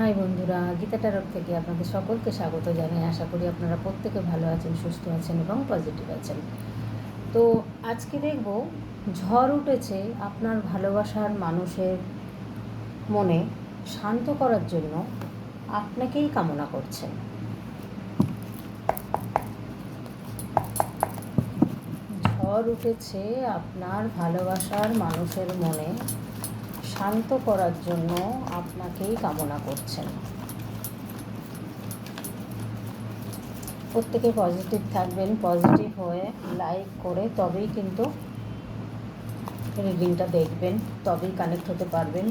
High বন্ধুরা, গীতা টারক থেকে আপনাদের সকলকে স্বাগত জানাই আশা করি আপনারা প্রত্যেকে ভালো আছেন, সুস্থ আছেন এবং পজিটিভ আছেন। তো আজকে দেখব, ঝড় উঠেছে আপনার ভালোবাসার মানুষের মনে শান্ত করার জন্য আপনাকেই কামনা করছেন। ঝড় উঠেছে আপনার ভালোবাসার মানুষের মনে শান্ত করার জন্য আপনাকেই কামনা করছেন। প্রত্যেকে পজিটিভ থাকবেন পজিটিভ হয়ে লাইক করে তবেই কিন্তু রিডিংটা দেখবেন, তবেই কানেক্ট হতে পারবেন।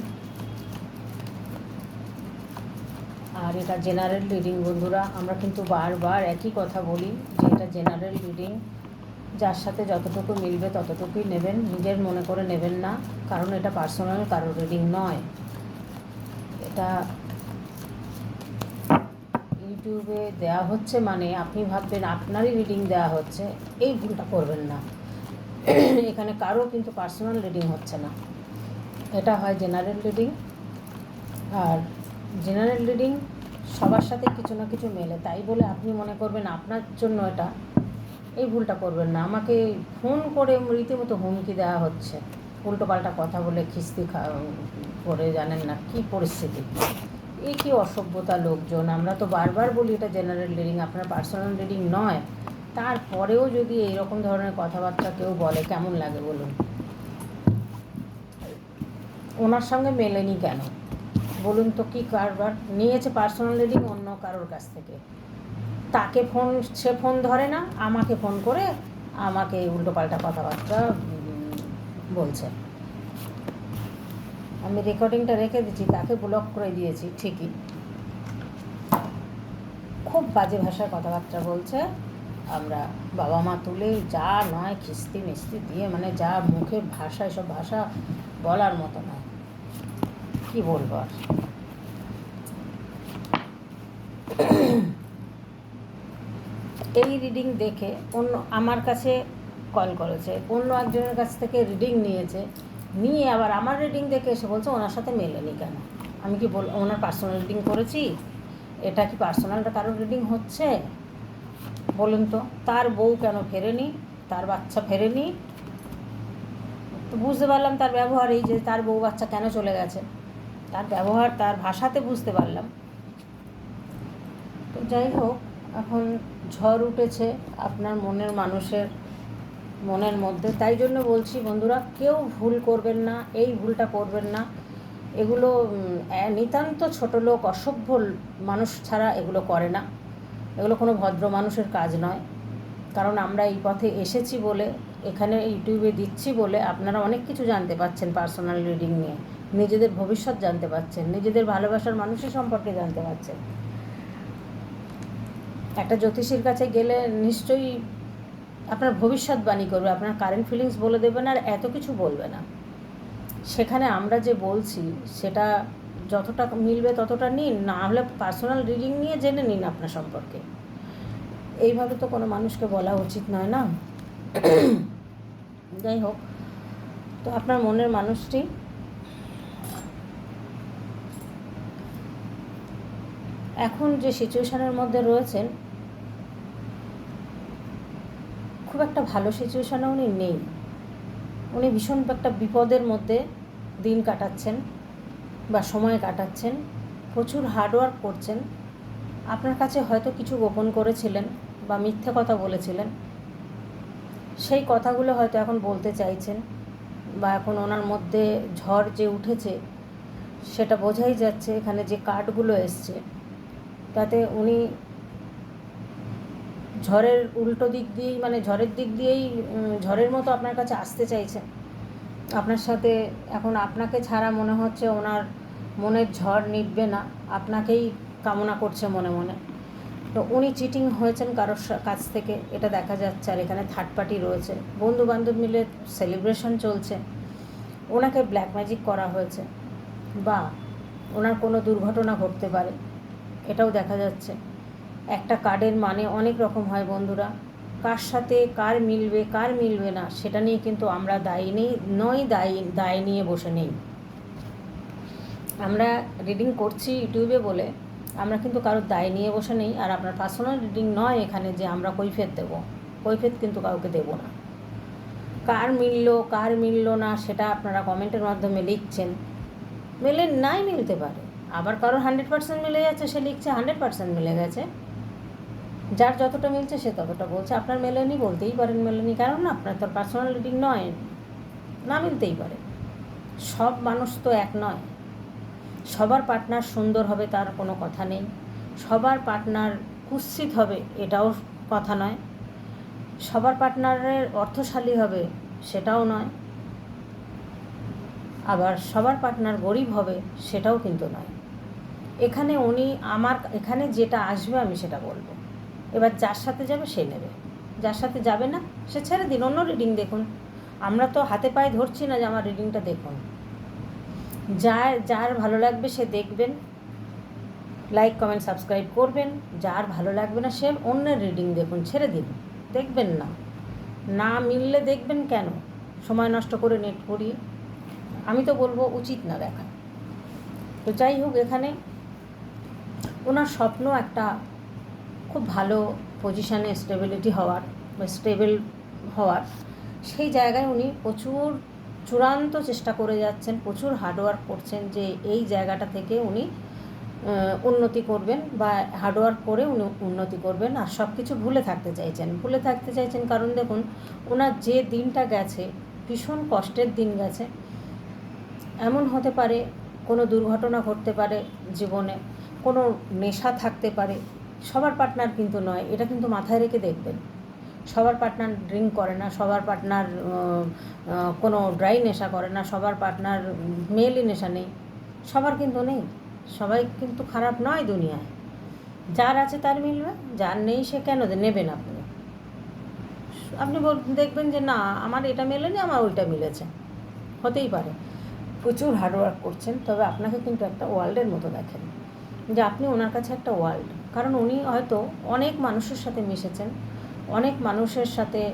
আর এটা জেনারেল রিডিং বন্ধুরা, আমরা কিন্তু বারবার একই কথা বলি যে এটা জেনারেল রিডিং যার সাথে যতটুকু মিলবে ততটুকুই নেবেন। নিজের মনে করে নেবেন না, কারণ এটা পার্সোনাল কারোর রিডিং নয়। এটা ইউটিউবে দেওয়া হচ্ছে মানে আপনি ভাববেন আপনারই রিডিং দেওয়া হচ্ছে, এই ভুলটা করবেন না। এখানে কারও কিন্তু পার্সোনাল রিডিং হচ্ছে না। এটা হয় জেনারেল রিডিং আর জেনারেল রিডিং সবার সাথে কিছু না কিছু মেলে। তাই বলে আপনি মনে করবেন আপনার জন্য এটা এই ভুলটা করবেন না। আমাকে ফোন করে রীতিমতো হুমকি দেওয়া হচ্ছে। উল্টো পাল্টা কথা বলে খিস্তি করে জানেন না কি পরিস্থিতি। এই কি অসভ্যতা লোকজন। আমরা তো বারবার বলি এটা জেনারেল রিডিং। আপনার পার্সোনাল রিডিং নয়। তারপরেও যদি এইরকম ধরনের কথাবার্তা কেউ বলে, কেমন লাগে বলুন? ওনার সঙ্গে মেলেনি কেন? বলুন তো কি কারবার? নিয়েছে পার্সোনাল রিডিং অন্য কারোর কাছ থেকে? তাকে ফোন, সে ফোন ধরে না, আমাকে ফোন করে আমাকে উল্টোপাল্টা কথাবার্তা বলছে। আমি রেকর্ডিংটা রেখে দিচ্ছি, তাকে ব্লক করে দিয়েছি, ঠিকই। খুব বাজে ভাষায় কথাবার্তা বলছে। আমরা বাবা মা তুলে যা নয়, খিস্তি মিস্তি দিয়ে মানে যা মুখে ভাষা, এসব ভাষা বলার মতো নয়। কি বলব আর? এই রিডিং দেখে অন্য, আমার কাছে কল করেছে, অন্য একজনের কাছ থেকে রিডিং নিয়েছে, নিয়ে আবার আমার রিডিং দেখে এসে বলছে, ওনার সাথে মেলেনি কেন? আমি কি বল, ওনার পার্সোনাল রিডিং করেছি? এটা কি পার্সোনালটা কারোর রিডিং হচ্ছে? বলুন তো, তার বউ কেন ফেরেনি? তার বাচ্চা ফেরেনি? তো বুঝতে পারলাম তার ব্যবহার এই যে, তার বউ বাচ্চা কেন চলে গেছে? তার ব্যবহার, তার ভাষাতে বুঝতে পারলাম। তো যাই হোক এখন ঝড় উঠেছে আপনার মনের মানুষের মনের মধ্যে। তাই জন্য বলছি বন্ধুরা, কেউ ভুল করবেন না, এই ভুলটা করবেন না। এগুলো নিতান্ত ছোট লোক, অসভ্য মানুষ ছাড়া এগুলো করে না। এগুলো কোনো ভদ্র মানুষের কাজ নয়। কারণ আমরা এই পথে এসেছি বলে, এখানে ইউটিউবে দিচ্ছি বলে আপনারা অনেক কিছু জানতে পাচ্ছেন পার্সোনাল রিডিং নিয়ে। নিজেদের ভবিষ্যৎ জানতে পাচ্ছেন, নিজেদের ভালোবাসার মানুষের সম্পর্কে জানতে পারছেন একটা জ্যোতিষীর কাছে গেলে নিশ্চয়ই আপনার ভবিষ্যৎবাণী করবে, আপনার কারেন্ট ফিলিংস বলে দেবে না আর এত কিছু বলবে না। সেখানে আমরা যে বলছি, সেটা যতটা মিলবে ততটা নিন, না হলে পার্সোনাল রিডিং নিয়ে জেনে নিন আপনার সম্পর্কে। এইভাবে তো কোনো মানুষকে বলা উচিত নয় না? যাই হোক, তো আপনার মনের মানুষটি এখন যে সিচুয়েশনের মধ্যে রয়েছেন খুব একটা ভালো সিচুয়েশনে উনি নেই। উনি ভীষণ একটা বিপদের মধ্যে দিন কাটাচ্ছেন বা সময় কাটাচ্ছেন, প্রচুর হার্ডওয়ার্ক করছেন। আপনার কাছে হয়তো কিছু গোপন করেছিলেন বা মিথ্যে কথা বলেছিলেন। সেই কথাগুলো হয়তো এখন বলতে চাইছেন বা এখন ওনার মধ্যে ঝড় যে উঠেছে, সেটা বোঝাই যাচ্ছে এখানে যে কার্ডগুলো এসছে। তাতে উনি ঝড়ের উল্টো দিক দিয়েই মানে ঝড়ের দিক দিয়েই ঝড়ের মতো আপনার কাছে আসতে চাইছেন। আপনার সাথে এখন আপনাকে ছাড়া মনে হচ্ছে ওনার মনের ঝড় নিটবে না, আপনাকেই কামনা করছে মনে মনে। তো উনি চিটিং হয়েছেন কারোর কাছ থেকে, এটা দেখা যাচ্ছে। আর এখানে থার্ড পার্টি রয়েছে। বন্ধু বান্ধব মিলে সেলিব্রেশন চলছে। ওনাকে ব্ল্যাক ম্যাজিক করা হয়েছে। বা ওনার কোনো দুর্ঘটনা ঘটতে পারে, এটাও দেখা যাচ্ছে। একটা কার্ডের মানে অনেক রকম হয় বন্ধুরা। কার সাথে কার মিলবে কার মিলবে না, সেটা নিয়ে কিন্তু আমরা দায়ী নেই, নয় দায়ী, দায় নিয়ে বসে নেই। আমরা রিডিং করছি ইউটিউবে বলে, আমরা কিন্তু কারোর দায় নিয়ে বসে নেই, আর আপনার পার্সোনাল রিডিং নয় এখানে যে আমরা কৈফেত দেবো। কৈফেত কিন্তু কাউকে দেবো না। কার মিললো কার মিললো না, সেটা আপনারা কমেন্টের মাধ্যমে লিখছেন। মেলে নাই মিলতে পারে। আবার কারোর হান্ড্রেড পার্সেন্ট মিলে যাচ্ছে, সে লিখছে হান্ড্রেড পার্সেন্ট মিলে গেছে। যার যতটা মিলছে সে ততটা বলছে। আপনার মেলেনি বলতেই পারেন, মেলেনি কারণ আপনার তো পার্সোনাল রিডিং নয়, না মিলতেই পারে। সব মানুষ তো এক নয়। সবার পার্টনার সুন্দর হবে তার কোনো কথা নেই। সবার পার্টনার কুৎসিত হবে এটাও কথা নয়। সবার পার্টনারের অর্থশালী হবে সেটাও নয়। আবার সবার পার্টনার গরিব হবে সেটাও কিন্তু নয়। এখানে উনি আমার, এখানে যেটা আসবে আমি সেটা বলব। এবার যার সাথে যাবে সে নেবে। যার সাথে যাবে না, সে ছেড়ে দিন অন্য রিডিং দেখুন। আমরা তো হাতে পায়ে ধরছি না যে আমার রিডিংটা দেখুন। যার যার ভালো লাগবে সে দেখবেন। লাইক কমেন্ট সাবস্ক্রাইব করবেন। যার ভালো লাগবে না সে অন্যের রিডিং দেখুন, ছেড়ে দিন। দেখবেন না। না মিললে দেখবেন কেন? সময় নষ্ট করে নেট করিয়ে আমি তো বলব উচিত না দেখা। তো যাই হোক, এখানে ওনার স্বপ্ন একটা খুব ভালো পজিশানে স্টেবিলিটি হওয়ার বা স্টেবল হওয়ার, সেই জায়গায় উনি প্রচুর চূড়ান্ত চেষ্টা করে যাচ্ছেন, প্রচুর হার্ডওয়ার্ক করছেন যে এই জায়গাটা থেকে উনি উন্নতি করবেন বা হার্ডওয়ার্ক করে উনি উন্নতি করবেন। আর সব কিছু ভুলে থাকতে চাইছেন। ভুলে থাকতে চাইছেন কারণ দেখুন, ওনার যে দিনটা গেছে, ভীষণ কষ্টের দিন গেছে। এমন হতে পারে কোনো দুর্ঘটনা ঘটতে পারে জীবনে, কোনো নেশা থাকতে পারে সবার পার্টনার কিন্তু নয়, এটা কিন্তু মাথায় রেখে দেখবেন। সবার পার্টনার ড্রিঙ্ক করে না, সবার পার্টনার কোনো ড্রাই নেশা করে না, সবার পার্টনার মেলই নেশা নেই। সবার কিন্তু নেই, সবাই কিন্তু খারাপ নয় দুনিয়ায়। যার আছে তার মিলবে, যার নেই সে কেন নেবেন আপনি? আপনি দেখবেন যে না, আমার এটা মেলেনি, আমার ওইটা মিলেছে। হতেই পারে। প্রচুর হার্ডওয়ার্ক করছেন, তবে আপনাকে কিন্তু একটা ওয়ার্ল্ডের মতো দেখেন। যে আপনি ওনার কাছে একটা ওয়ার্ল্ড কারণ উনি হয়তো অনেক মানুষের সাথে মিশেছেন, অনেক মানুষের সাথে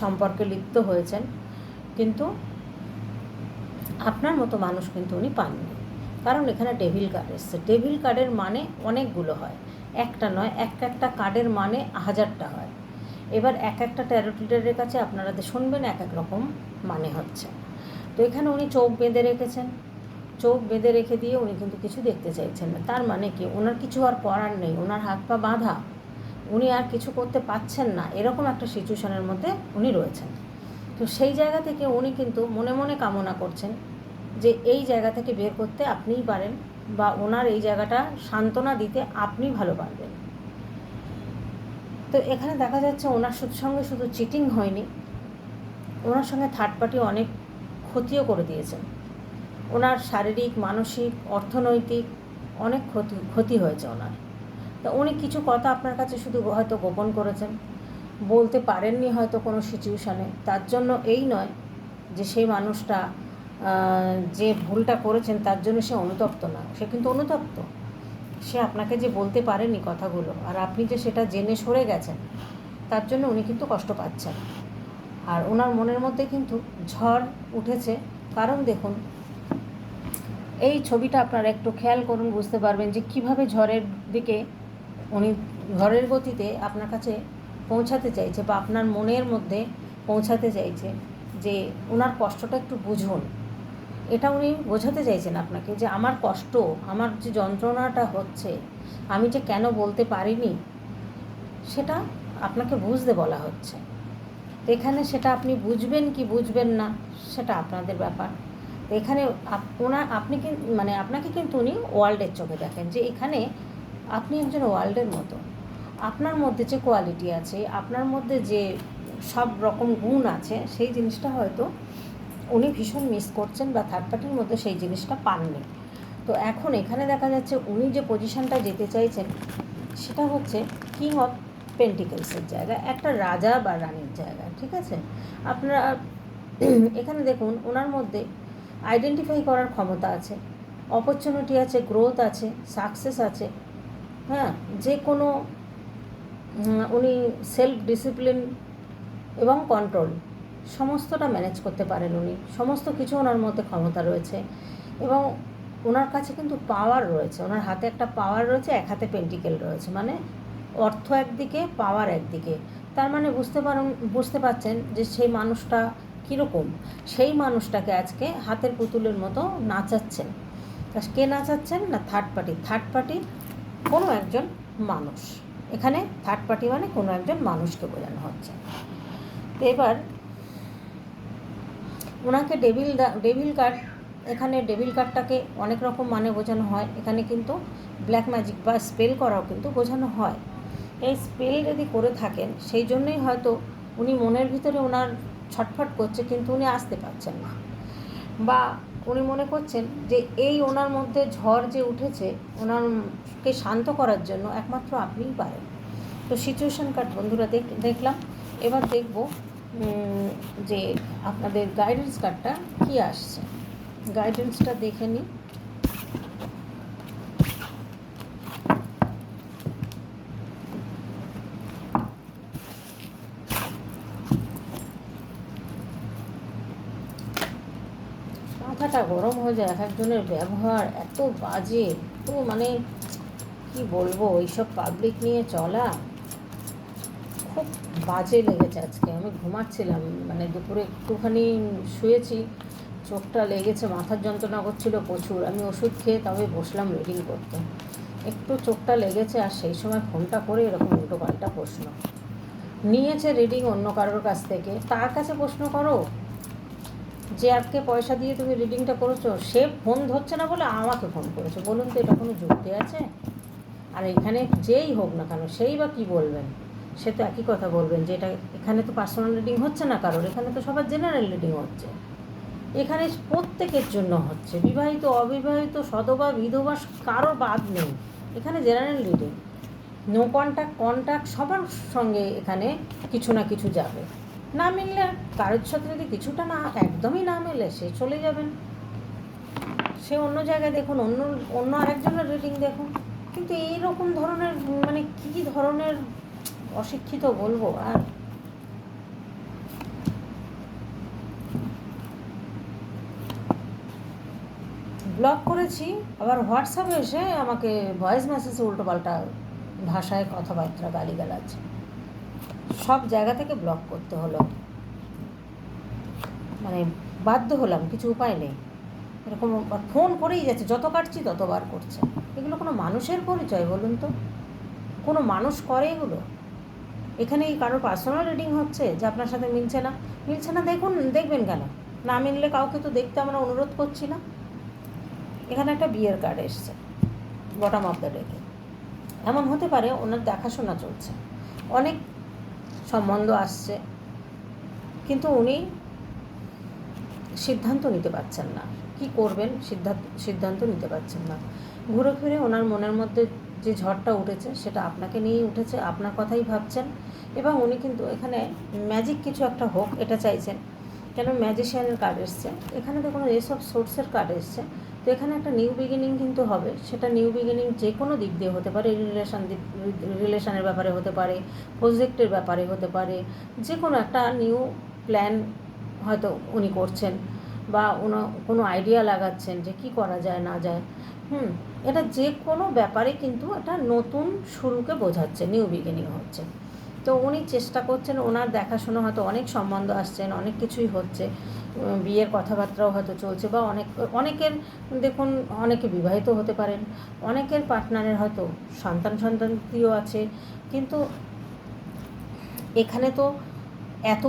সম্পর্কে লিপ্ত হয়েছেন, কিন্তু আপনার মতো মানুষ কিন্তু উনি পাননি। কারণ এখানে ডেভিল কার্ড এসছে। ডেভিল কার্ডের মানে অনেকগুলো হয়। একটা নয়, এক একটা কার্ডের মানে হাজারটা হয়। এবার এক একটা ট্যারোটিডারের কাছে আপনারা শুনবেন, এক এক রকম মানে হচ্ছে। তো এখানে উনি চোখ বেঁধে রেখেছেন। চোখ বেঁধে রেখে দিয়ে উনি কিন্তু কিছু দেখতে চাইছেন না। তার মানে কি? ওনার কিছু আর করার নেই। ওনার হাত পা বাঁধা। উনি আর কিছু করতে পাচ্ছেন না। এরকম একটা সিচুয়েশনের মধ্যে উনি রয়েছেন। তো সেই জায়গা থেকে উনি কিন্তু মনে মনে কামনা করছেন যে এই জায়গা থেকে বের করতে আপনিই পারেন বা ওনার এই জায়গাটা সান্ত্বনা দিতে আপনি ভালো পারবেন। তো এখানে দেখা যাচ্ছে ওনার সঙ্গে শুধু চিটিং হয়নি। ওনার সঙ্গে থার্ড পার্টি অনেক ক্ষতিও করে দিয়েছেন। ওনার শারীরিক, মানসিক, অর্থনৈতিক অনেক ক্ষতি ক্ষতি হয়েছে ওনার। তা উনি কিছু কথা আপনার কাছে শুধু হয়তো গোপন করেছেন, বলতে পারেননি হয়তো কোনো সিচুয়েশানে তার জন্য এই নয় যে সেই মানুষটা যে ভুলটা করেছেন তার জন্য সে অনুতপ্ত না, সে কিন্তু অনুতপ্ত। সে আপনাকে যে বলতে পারেনি কথাগুলো, আর আপনি যে সেটা জেনে সরে গেছেন, তার জন্য উনি কিন্তু কষ্ট পাচ্ছেন। আর ওনার মনের মধ্যে কিন্তু ঝড় উঠেছে। কারণ দেখুন এই ছবিটা আপনারা একটু খেয়াল করুন, বুঝতে পারবেন যে কীভাবে ঝড়ের দিকে উনি, ঝড়ের গতিতে আপনার কাছে পৌঁছাতে চাইছে বা আপনার মনের মধ্যে পৌঁছাতে চাইছে যে ওনার কষ্টটা একটু বুঝুন। এটা উনি বোঝাতে চাইছেন আপনাকে যে আমার কষ্ট, আমার যে যন্ত্রণাটা হচ্ছে, আমি যে কেন বলতে পারিনি, সেটা আপনাকে বুঝতে বলা হচ্ছে। এখানে সেটা আপনি বুঝবেন কি বুঝবেন না, সেটা আপনাদের ব্যাপার। এখানে ওনার আপনি কি মানে আপনাকে কিন্তু উনি ওয়ার্ল্ডের চোখে দেখেন যে এখানে আপনি একজন ওয়ার্ল্ডের মতো। আপনার মধ্যে যে কোয়ালিটি আছে, আপনার মধ্যে যে সব রকম গুণ আছে, সেই জিনিসটা হয়তো উনি ভীষণ মিস করছেন বা থার্ড পার্টির মধ্যে সেই জিনিসটা পাননি। তো এখন এখানে দেখা যাচ্ছে উনি যে পজিশনটা যেতে চাইছেন, সেটা হচ্ছে কিং অফ পেন্টিকেলসের জায়গা, একটা রাজা বা রানীর জায়গা, ঠিক আছে? আপনারা, এখানে দেখুন, ওনার মধ্যে আইডেন্টিফাই করার ক্ষমতা আছে। অপরচুনিটি আছে গ্রোথ আছে সাকসেস আছে। হ্যাঁ যে কোনো উনি সেলফ ডিসিপ্লিন এবং কন্ট্রোল সমস্তটা ম্যানেজ করতে পারেন উনি। সমস্ত কিছু ওনার মধ্যে ক্ষমতা রয়েছে এবং ওনার কাছে কিন্তু পাওয়ার রয়েছে। ওনার হাতে একটা পাওয়ার রয়েছে, এক হাতে পেন্টিকেল রয়েছে। মানে অর্থ একদিকে পাওয়ার একদিকে। তার মানে বুঝতে পারেন, বুঝতে পারছেন যে সেই মানুষটা কীরকম? সেই মানুষটাকে আজকে হাতের পুতুলের মতো নাচাচ্ছেন। কে নাচাচ্ছেন? না থার্ড পার্টি থার্ড পার্টি কোনো একজন মানুষ। এখানে থার্ড পার্টি মানে কোনো একজন মানুষকে বোঝানো হচ্ছে। তো এবার ওনাকে ডেভিল ডেভিল কার্ড এখানে ডেভিল কার্ডটাকে অনেক রকম মানে বোঝানো হয়। এখানে কিন্তু ব্ল্যাক ম্যাজিক বা স্পেল করাও কিন্তু বোঝানো হয়। এই স্পেল যদি করে থাকেন, সেই জন্যই হয়তো উনি মনের ভিতরে ওনার ছটফট করছে কিন্তু উনি আসতে পারছেন না। বা উনি মনে করছেন যে এই ওনার মধ্যে ঝড় যে উঠেছে, ওনারকে শান্ত করার জন্য একমাত্র আপনিই পারেন। তো সিচুয়েশন কার্ড বন্ধুরা দেখ, দেখলাম। এবার দেখব যে আপনাদের গাইডেন্স কার্ডটা কী আসছে। গাইডেন্সটা দেখে নিই। মাথাটা গরম হয়ে যায়, এক একজনের ব্যবহার এত বাজে। তো মানে কি বলব, এইসব পাবলিক নিয়ে চলা খুব বাজে লেগেছে আজকে। আমি ঘুমাচ্ছিলাম মানে দুপুরে একটুখানি শুয়েছি, চোখটা লেগেছে, মাথার যন্ত্রণা করছিল প্রচুর। আমি ওষুধ খেয়ে তবে বসলাম রিডিং করতে। একটু চোখটা লেগেছে আর সেই সময় ফোনটা করে এরকম উল্টো পাল্টা প্রশ্ন। নিয়েছে রিডিং অন্য কারোর কাছ থেকে। তার কাছে প্রশ্ন করো যে আজকে পয়সা দিয়ে তুমি রিডিংটা করেছ, সে ফোন ধরছে না বলে আমাকে ফোন করেছে। বলুন তো এটা কোনো যুক্তি আছে? আর এখানে যেই হোক না কেন, সেই বা কী বলবেন? সে তো একই কথা বলবেন যে এটা এখানে তো পার্সোনাল রিডিং হচ্ছে না কারোর, এখানে তো সবার জেনারেল রিডিং হচ্ছে। এখানে প্রত্যেকের জন্য হচ্ছে। বিবাহিত, অবিবাহিত, সদবা, বিধবা, কারও বাদ নেই। এখানে general reading no contact contact সবার সঙ্গে এখানে কিছু না কিছু যাবে। না মিললে কারোর সাথে যদি কিছুটা না, একদমই না মেলে, সে চলে যাবেন। সে অন্য জায়গায় দেখুন, অন্য অন্য আরেকজনের রেটিং দেখুন। কিন্তু এইরকম ধরনের মানে কী ধরনের অশিক্ষিত বলব, আর? ব্লক করেছি, আবার হোয়াটসঅ্যাপে এসে আমাকে ভয়েস মেসেজে উল্টোপাল্টা ভাষায় কথাবার্তা গালি গালিগালাজ। সব জায়গা থেকে ব্লক করতে হলো। মানে বাধ্য হলাম, কিছু উপায় নেই। এরকম ফোন করেই যাচ্ছে, যত কাটছি ততবার করছে। এগুলো কোনো মানুষের পরিচয়, বলুন তো। কোনো মানুষ করে এগুলো? এখানে কারোর পার্সোনাল রিডিং হচ্ছে, যে আপনার সাথে মিলছে না। মিলছে না, দেখুন, দেখবেন কেন? না মিললে কাউকে তো দেখতে আমরা অনুরোধ করছি না। এখানে একটা বিয়ের কার্ড এসছে বটম অফ দ্য ডেকে এমন হতে পারে ওনার দেখাশোনা চলছে। অনেক সম্বন্ধ আসছে। কিন্তু উনি সিদ্ধান্ত নিতে পারছেন না। কি করবেন? সিদ্ধান্ত সিদ্ধান্ত নিতে পারছেন না। ঘুরে ফিরে ওনার মনের মধ্যে যে ঝড়টা উঠেছে, সেটা আপনাকে নিয়েই উঠেছে, আপনার কথাই ভাবছেন। এবং উনি কিন্তু এখানে ম্যাজিক কিছু একটা হোক, এটা চাইছেন। কেন? ম্যাজিশিয়ানের কার্ড এসছে। এখানে দেখুন এসব সোর্সের কার্ড এসছে। তো এখানে একটা নিউ বিগিনিং কিন্তু হবে। সেটা নিউ বিগিনিং যে কোনো দিক দিয়ে হতে পারে রিলেশন রিলেশনের ব্যাপারে হতে পারে প্রজেক্টের ব্যাপারে হতে পারে যে কোনো একটা নিউ প্ল্যান হয়তো উনি করছেন বা উনো, কোনো আইডিয়া লাগাচ্ছেন যে কি করা যায়, না যায়। হুম, এটা যে কোনো ব্যাপারে কিন্তু একটা নতুন শুরুকে বোঝাচ্ছে নিউ বিগিনিং হচ্ছে। তো উনি চেষ্টা করছেন, ওনার দেখাশোনা হয়তো অনেক সম্বন্ধ আসছেন অনেক কিছুই হচ্ছে। বিয়ের কথাবার্তাও হয়তো চলছে বা অনেক, অনেকের, দেখুন, অনেকে বিবাহিত হতে পারেন, অনেকের পার্টনারের হয়তো সন্তান সন্তানটিও আছে, কিন্তু এখানে তো এত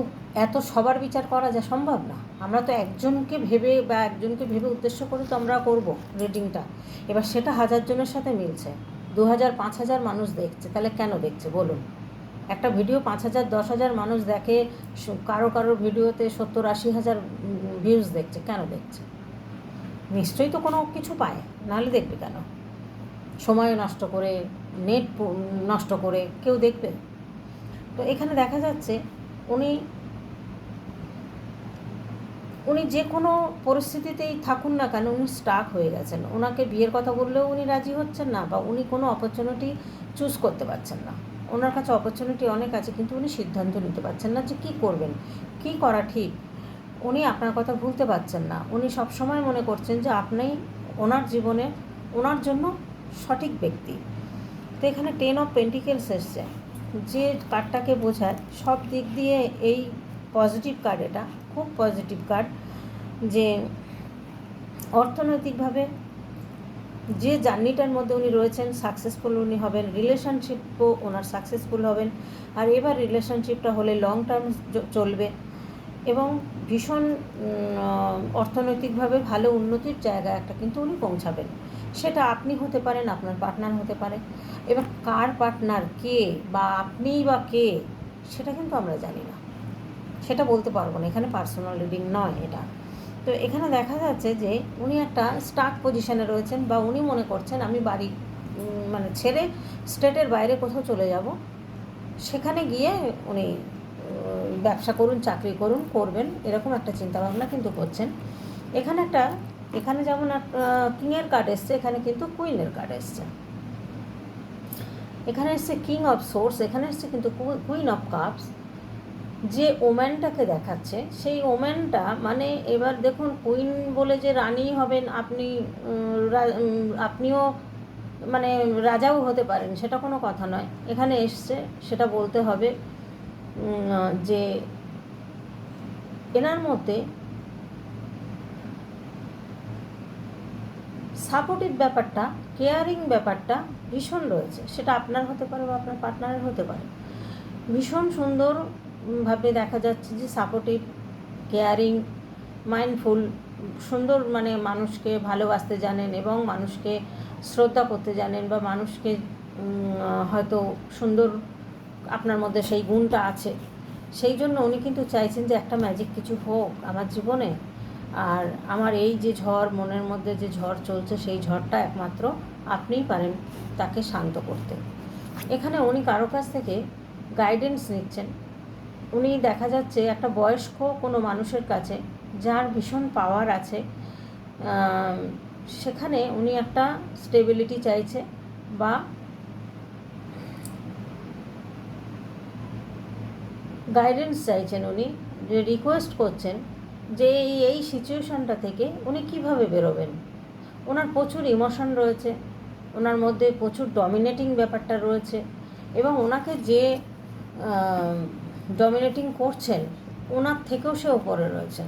এত সবার বিচার করা যা সম্ভব না। আমরা তো একজনকে ভেবে বা একজনকে ভেবে উদ্দেশ্য করে তো আমরা করব রিডিংটা। এবার সেটা হাজার জনের সাথে মিলছে। দু হাজার পাঁচ হাজার মানুষ দেখছে, তাহলে কেন দেখছে? বলুন। একটা ভিডিও পাঁচ হাজার, দশ হাজার মানুষ দেখে কারও কারও ভিডিওতে সত্তর, আশি হাজার ভিউজ দেখছে, কেন দেখছে? নিশ্চয়ই তো কোনো কিছু পায়, নাহলে দেখবে কেন? সময় নষ্ট করে নেট নষ্ট করে, কেউ দেখবে? তো এখানে দেখা যাচ্ছে উনি উনি যে কোনো পরিস্থিতিতেই থাকুন না কেন, উনি স্টাক হয়ে গেছেন। ওনাকে বিয়ের কথা বললেও উনি রাজি হচ্ছেন না, বা উনি কোনো অপরচুনিটি চুজ করতে পারছেন না। ওনার কাছে অপরচুনিটি অনেক আছে, কিন্তু উনি সিদ্ধান্ত নিতে পারছেন না যে কী করবেন, কী করা ঠিক। উনি আপনার কথা ভুলতে পারছেন না। উনি সবসময় মনে করছেন যে আপনি ওনার জীবনে, ওনার জন্য সঠিক ব্যক্তি। তো এখানে টেন অফ পেন্টিকেলস এসছে। যে কার্ডটাকে বোঝায়, সব দিক দিয়ে এই পজিটিভ কার্ড এটা, খুব পজিটিভ কার্ড যে অর্থনৈতিকভাবে যে জার্নিটার মধ্যে উনি রয়েছেন সাকসেসফুল উনি হবেন রিলেশনশিপও ওনার সাকসেসফুল হবেন। আর এবার রিলেশনশিপটা হলে লং টার্ম চলবে। এবং ভীষণ অর্থনৈতিকভাবে ভালো উন্নতির জায়গা একটা কিন্তু উনি পৌঁছাবেন। সেটা আপনি হতে পারেন, আপনার পার্টনার হতে পারে। এবার কার পার্টনার কে বা আপনিই বা কে, সেটা কিন্তু আমরা জানি না। সেটা বলতে পারব না, এখানে পার্সোনাল রিডিং নয় এটা। তো এখানে দেখা যাচ্ছে যে উনি একটা স্টার্ট পজিশনে রয়েছেন বা উনি মনে করছেন, আমি বাড়ি মানে ছেড়ে স্টেটের বাইরে কোথাও চলে যাব। সেখানে গিয়ে উনি ব্যবসা করুন, চাকরি করুন, করবেন। এরকম একটা চিন্তাভাবনা কিন্তু করছেন। এখানে একটা, এখানে যেমন কিংয়ের কার্ড এসছে, এখানে কিন্তু কুইনের কার্ড এসছে। এখানে এসছে কিং অফ সোর্স এখানে এসছে কিন্তু কুইন অফ কাপস যে ওম্যানটাকে দেখাচ্ছে, সেই ওম্যানটা মানে এবার দেখুন, কুইন বলে যে রানী হবেন, আপনি আপনিও মানে রাজাও হতে পারেন, সেটা কোনো কথা নয়। এখানে এসছে, সেটা বলতে হবে যে এনার মধ্যে সাপোর্টিভ ব্যাপারটা, কেয়ারিং ব্যাপারটা ভীষণ রয়েছে। সেটা আপনার হতে পারে বা আপনার পার্টনারের হতে পারে। ভীষণ সুন্দর ভাবে দেখা যাচ্ছে যে সাপোর্টিভ কেয়ারিং মাইন্ডফুল সুন্দর মানে মানুষকে ভালোবাসতে জানেন এবং মানুষকে শ্রদ্ধা করতে জানেন বা মানুষকে হয়তো সুন্দর আপনার মধ্যে সেই গুণটা আছে। সেই জন্য উনি কিন্তু চাইছেন যে একটা ম্যাজিক কিছু হোক আমার জীবনে। আর আমার এই যে ঝড়, মনের মধ্যে যে ঝড় চলছে, সেই ঝড়টা একমাত্র আপনিই পারেন তাকে শান্ত করতে। এখানে উনি কারও কাছ থেকে গাইডেন্স নিচ্ছেন। উনি দেখা যাচ্ছে একটা বয়স্ক কোনো মানুষের কাছে যার ভীষণ পাওয়ার আছে। সেখানে উনি একটা স্টেবিলিটি চাইছে বা গাইডেন্স চাইছেন উনি, যে রিকোয়েস্ট করছেন যে এই এই সিচুয়েশনটা থেকে উনি কীভাবে বেরোবেন। ওনার প্রচুর ইমোশন রয়েছে, ওনার মধ্যে প্রচুর ডমিনেটিং ব্যাপারটা রয়েছে এবং ওনাকে যে ডমিনেটিং করছেন, ওনার থেকেও সে ওপরে রয়েছেন।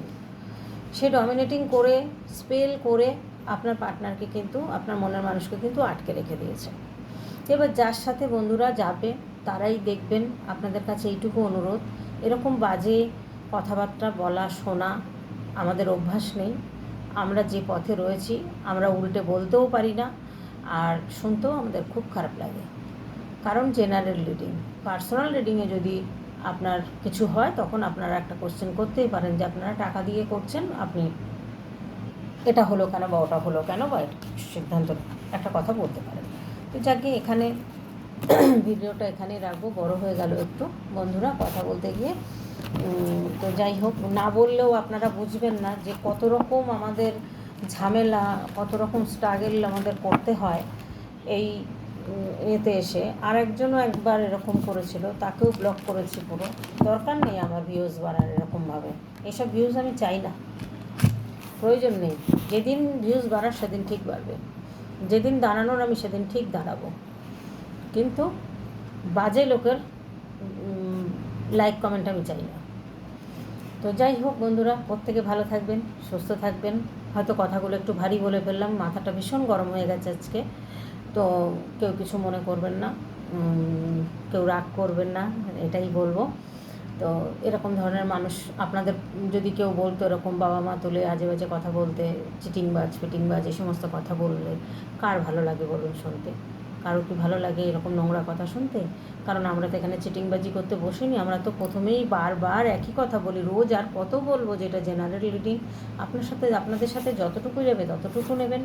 সে ডমিনেটিং করে স্পেল করে আপনার পার্টনারকে কিন্তু, আপনার মনের মানুষকে কিন্তু আটকে রেখে দিয়েছে। এবার যার সাথে বন্ধুরা যাবে, তারাই দেখবেন আপনাদের কাছে এইটুকু অনুরোধ। এরকম বাজে কথাবার্তা বলা, শোনা আমাদের অভ্যাস নেই। আমরা যে পথে রয়েছি, আমরা উল্টে বলতেও পারি না আর শুনতেও আমাদের খুব খারাপ লাগে। কারণ জেনারেল রিডিং পার্সোনাল রিডিংয়ে যদি আপনার কিছু হয়, তখন আপনারা একটা কোশ্চেন করতেই পারেন যে আপনারা টাকা দিয়ে করছেন, আপনি এটা হলো কেন বা ওটা হলো কেন বা সিদ্ধান্ত একটা কথা বলতে পারেন। তো যাকে এখানে ভিডিওটা এখানেই রাখব, বড় হয়ে গেল একটু। বন্ধুরা, কথা বলতে গিয়ে তো যাই হোক, না বললেও আপনারা বুঝবেন না যে কত রকম আমাদের ঝামেলা, কত রকম স্ট্রাগল আমাদের করতে হয়। এই এতে এসে আর একজনও একবার এরকম করেছিল, তাকেও ব্লক করেছি পুরো। দরকার নেই আমার ভিউজ বাড়ার এরকমভাবে। এসব ভিউজ আমি চাই না। প্রয়োজন নেই। যেদিন ভিউজ বাড়ার সেদিন ঠিক বাড়বে। যেদিন দাঁড়ানোর আমি সেদিন ঠিক দাঁড়াবো। কিন্তু বাজে লোকের লাইক কমেন্ট আমি চাই না। তো যাই হোক বন্ধুরা, প্রত্যেকে ভালো থাকবেন, সুস্থ থাকবেন। হয়তো কথাগুলো একটু ভারী বলে ফেললাম, মাথাটা ভীষণ গরম হয়ে গেছে আজকে। তো কেউ কিছু মনে করবেন না কেউ রাগ করবেন না, এটাই বলব। তো এরকম ধরনের মানুষ, আপনাদের যদি কেউ বলতো এরকম বাবা মা তুলে আজে বাজে কথা বলতে চিটিংবাজ ফিটিংবাজ এই সমস্ত কথা বললে কার ভালো লাগে বলুন শুনতে? কারও কি ভালো লাগে এরকম নোংরা কথা শুনতে? কারণ আমরা তো এখানে চিটিংবাজি করতে বসিনি, আমরা তো প্রথমেই বারবার একই কথা বলি, রোজ আর কত বলব যেটা জেনারেল রিডিং আপনার সাথে, আপনাদের সাথে যতটুকু যাবে ততটুকু নেবেন,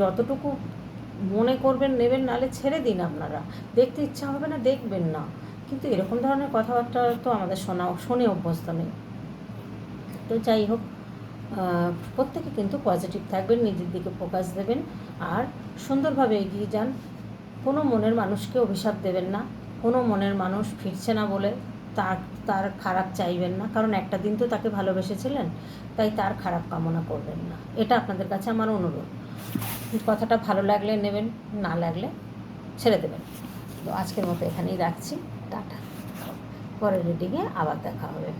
যতটুকু মনে করবেন, নেবেন নালে ছেড়ে দিন আপনারা। দেখতে ইচ্ছা হবে না, দেখবেন না। কিন্তু এরকম ধরনের কথাবার্তা তো আমাদের শোনা, শুনে অভ্যস্ত নেই। তো যাই হোক প্রত্যেকে কিন্তু পজিটিভ থাকবেন, নিজের দিকে ফোকাস দেবেন, আর সুন্দরভাবে এগিয়ে যান। কোনো মনের মানুষকে অভিশাপ দেবেন না। কোনো মনের মানুষ ফিরছে না বলে তার তার খারাপ চাইবেন না। কারণ একটা দিন তো তাকে ভালোবেসেছিলেন, তাই তার খারাপ কামনা করবেন না। এটা আপনাদের কাছে আমার অনুরোধ। কথাটা ভালো লাগলে নেবেন, না লাগলে ছেড়ে দেবেন। তো আজকের মতো এখানেই রাখছি। টাটা। পরের রিডিংয়ে আবার দেখা হবে।